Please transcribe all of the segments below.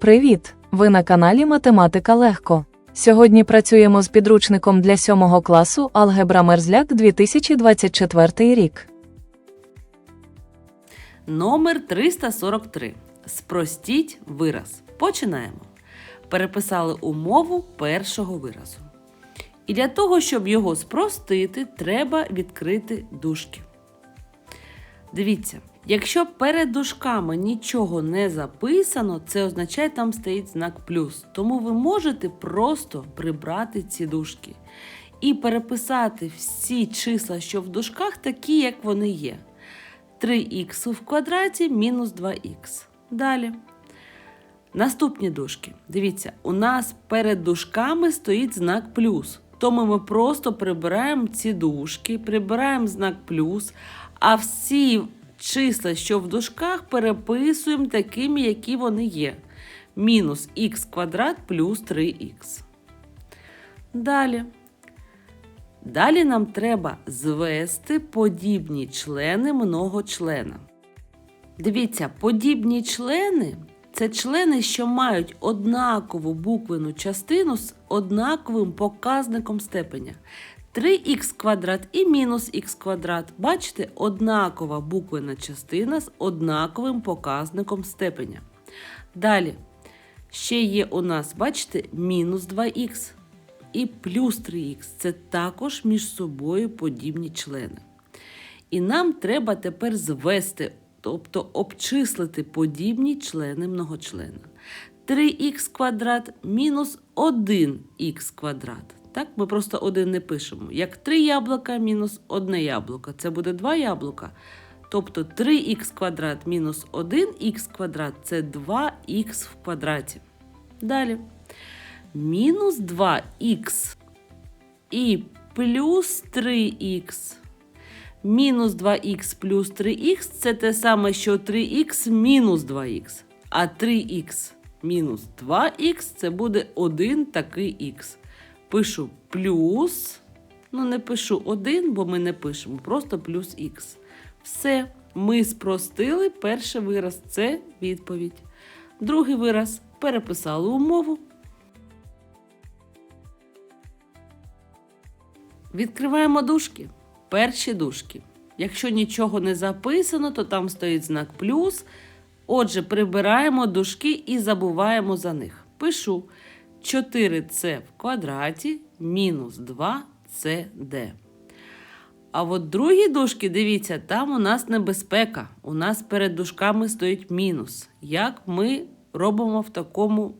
Привіт! Ви на каналі Математика Легко. Сьогодні працюємо з підручником для 7 класу Алгебра Мерзляк 2024 рік. Номер 343. Спростіть вираз. Починаємо. Переписали умову першого виразу. І для того, щоб його спростити, треба відкрити дужки. Дивіться, якщо перед дужками нічого не записано, це означає, там стоїть знак плюс. Тому ви можете просто прибрати ці дужки і переписати всі числа, що в дужках, такі, як вони є. 3х в квадраті мінус 2х. Далі. Наступні дужки. Дивіться, у нас перед дужками стоїть знак плюс. Тому ми просто прибираємо ці дужки, прибираємо знак плюс, а всі числа, що в дужках, переписуємо такими, які вони є. Мінус х квадрат плюс 3х. Далі. Далі нам треба звести подібні члени многочлена. Дивіться, подібні члени це члени, що мають однакову буквену частину з однаковим показником степеня. 3х квадрат і мінус х квадрат. Бачите, однакова буквена частина з однаковим показником степеня. Далі, ще є у нас, бачите, мінус 2х і плюс 3х. Це також між собою подібні члени. І нам треба тепер звести, тобто обчислити подібні члени многочлена. 3х квадрат мінус 1х квадрат. Так, ми просто один не пишемо. Як 3 яблука мінус 1 яблуко. Це буде 2 яблука. Тобто 3х квадрат мінус 1х квадрат це 2х в квадраті. Далі. Мінус 2х і плюс 3х. Мінус 2х плюс 3х це те саме, що 3х мінус 2х. А 3х мінус 2х це буде один такий х. Пишу плюс. Ну, не пишу 1, бо ми не пишемо, просто плюс х. Все, ми спростили перший вираз це відповідь. Другий вираз переписали умову. Відкриваємо дужки. Перші дужки. Якщо нічого не записано, то там стоїть знак плюс. Отже, прибираємо дужки і забуваємо за них. Пишу 4c в квадраті мінус 2cd. А от другі дужки, дивіться, там у нас небезпека. У нас перед дужками стоїть мінус. Як ми робимо в такому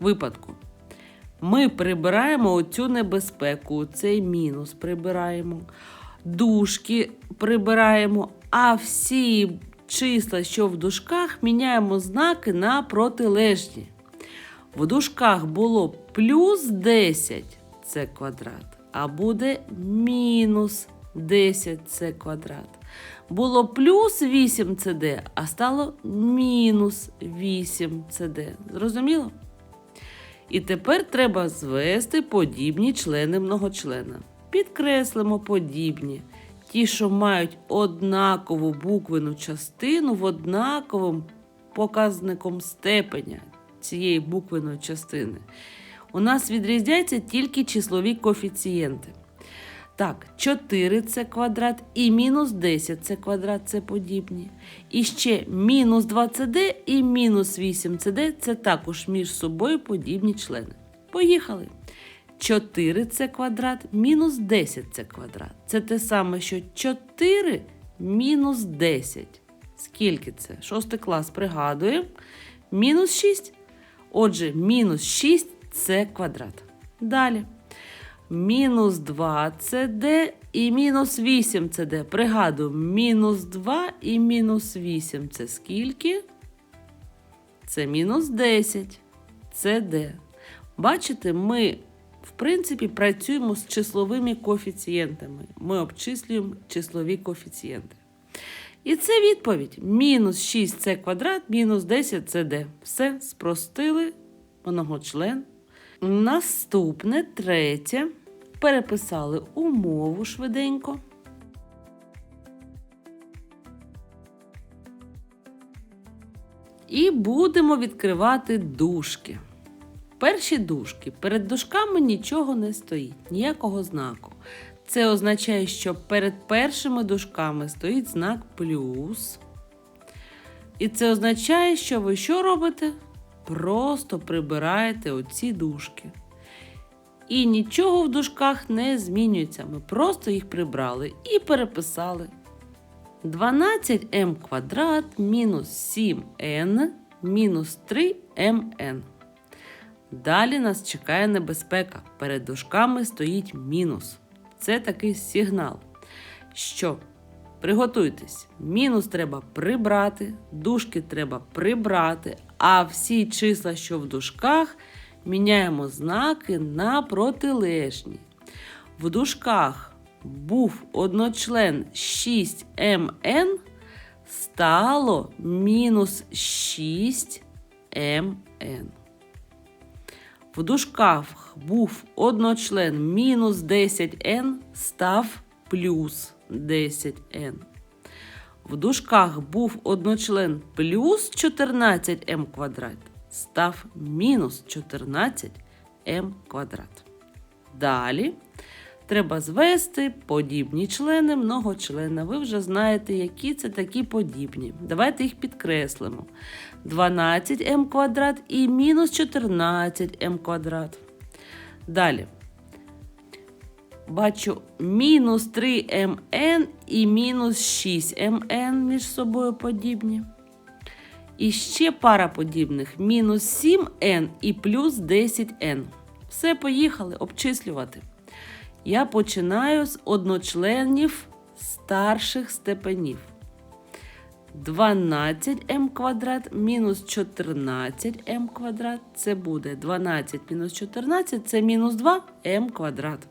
випадку? Ми прибираємо оцю небезпеку, цей мінус прибираємо, дужки прибираємо, а всі числа, що в дужках, міняємо знаки на протилежні. В дужках було плюс 10 це квадрат, а буде мінус 10 це квадрат. Було плюс 8 cd, а стало мінус 8 cd. Зрозуміло? І тепер треба звести подібні члени многочлена. Підкреслимо подібні. Ті, що мають однакову буквену частину в однаковим показником степеня цієї буквеної частини. У нас відрізняються тільки числові коефіцієнти. Так, 4 це квадрат і мінус 10 це квадрат, це подібні. І ще мінус 2cd і мінус 8cd це також між собою подібні члени. Поїхали. 4 це квадрат, мінус 10 це квадрат. Це те саме, що 4 мінус 10. Скільки це? Шостий клас пригадуємо. Мінус 6. Отже, мінус 6 це квадрат. Далі. Мінус 2 це d і мінус 8 це d. Пригадую, мінус 2 і мінус 8 це скільки? Це мінус 10. Це d. Бачите, ми, в принципі, працюємо з числовими коефіцієнтами. Ми обчислюємо числові коефіцієнти. І це відповідь. Мінус 6 це квадрат, мінус 10 це d. Все спростили многочлен. Наступне третє. Переписали умову швиденько. І будемо відкривати дужки. Перші дужки. Перед дужками нічого не стоїть, ніякого знаку. Це означає, що перед першими дужками стоїть знак плюс. І це означає, що ви що робите? Просто прибираєте оці дужки. І нічого в дужках не змінюється. Ми просто їх прибрали і переписали. 12m квадрат мінус 7n мінус 3mn. Далі нас чекає небезпека. Перед дужками стоїть мінус. Це такий сигнал, що приготуйтесь, мінус треба прибрати, дужки треба прибрати, а всі числа, що в дужках, міняємо знаки на протилежні. В дужках був одночлен 6mn, стало мінус 6mn. В дужках був одночлен мінус 10n, став плюс 10n. В дужках був одночлен плюс 14m квадрат, став мінус 14m квадрат. Далі треба звести подібні члени многочлена. Ви вже знаєте, які це такі подібні. Давайте їх підкреслимо. 12m квадрат і мінус 14m квадрат. Далі. Бачу мінус 3mn і мінус 6mn між собою подібні. І ще пара подібних: мінус 7n і плюс 10n. Все, поїхали обчислювати. Я починаю з одночленів старших степенів. 12m квадрат мінус 14m квадрат. Це буде 12 мінус 14 це мінус 2m квадрат.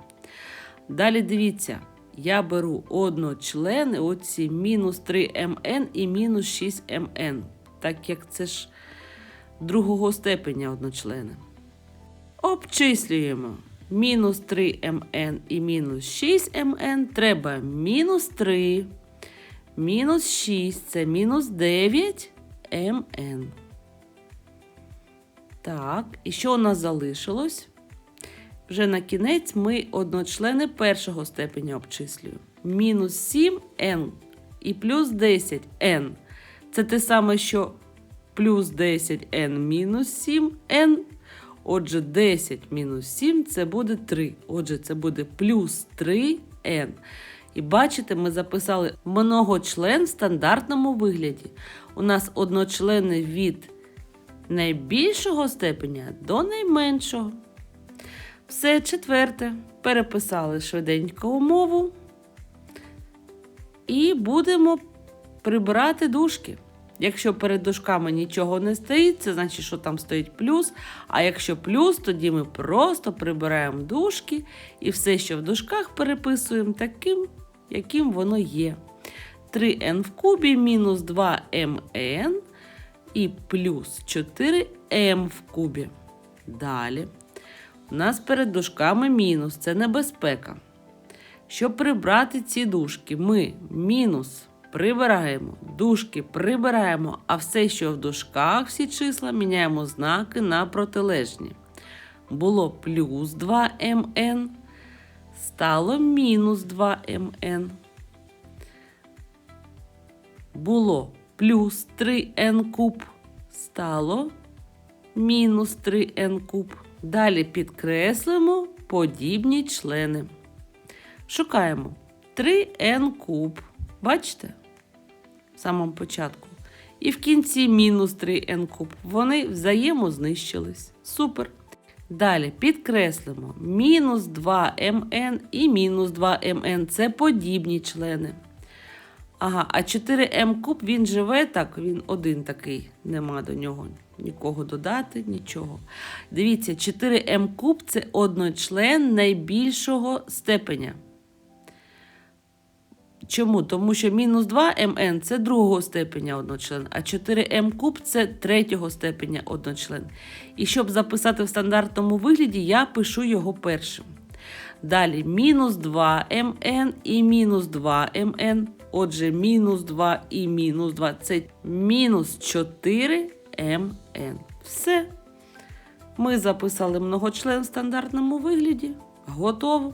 Далі дивіться, я беру одночлени, оці мінус 3mn і мінус 6mn, так як це ж другого степеня одночлени. Обчислюємо. Мінус 3mn і мінус 6mn треба мінус 3. Мінус 6 це мінус 9 mn. Так, і що у нас залишилось? Вже на кінець ми одночлени першого степеня обчислюємо. Мінус 7n і плюс 10n. Це те саме, що плюс 10n мінус 7n. Отже, 10 мінус 7 це буде 3. Отже, це буде плюс 3n. І бачите, ми записали многочлен в стандартному вигляді. У нас одночлени від найбільшого степеня до найменшого. Все четверте. Переписали швиденько умову. І будемо прибирати дужки. Якщо перед дужками нічого не стоїть, це значить, що там стоїть плюс. А якщо плюс, тоді ми просто прибираємо дужки і все, що в дужках, переписуємо таким, яким воно є. 3n в кубі мінус 2mn і плюс 4m в кубі. Далі. У нас перед дужками мінус, це небезпека. Щоб прибрати ці дужки, ми мінус прибираємо, дужки прибираємо, а все, що в дужках, всі числа, міняємо знаки на протилежні. Було плюс 2mn, стало мінус 2mn. Було плюс 3n куб, стало мінус 3n куб. Далі підкреслимо подібні члени. Шукаємо 3n куб. Бачите? В самому початку. І в кінці мінус 3n куб. Вони взаємознищились. Супер. Далі підкреслимо мінус 2mn і мінус 2mn це подібні члени. Ага, а 4m куб він живе так, він один такий, нема до нього нікого додати, нічого. Дивіться, 4m куб це одночлен найбільшого степеня. Чому? Тому що мінус 2mn це другого степеня одночлен, а 4m куб це третього степеня одночлен. І щоб записати в стандартному вигляді, я пишу його першим. Далі мінус 2mn і мінус 2mn. Отже, мінус 2 і мінус 2 це мінус 4 МН. Все. Ми записали многочлен в стандартному вигляді. Готово.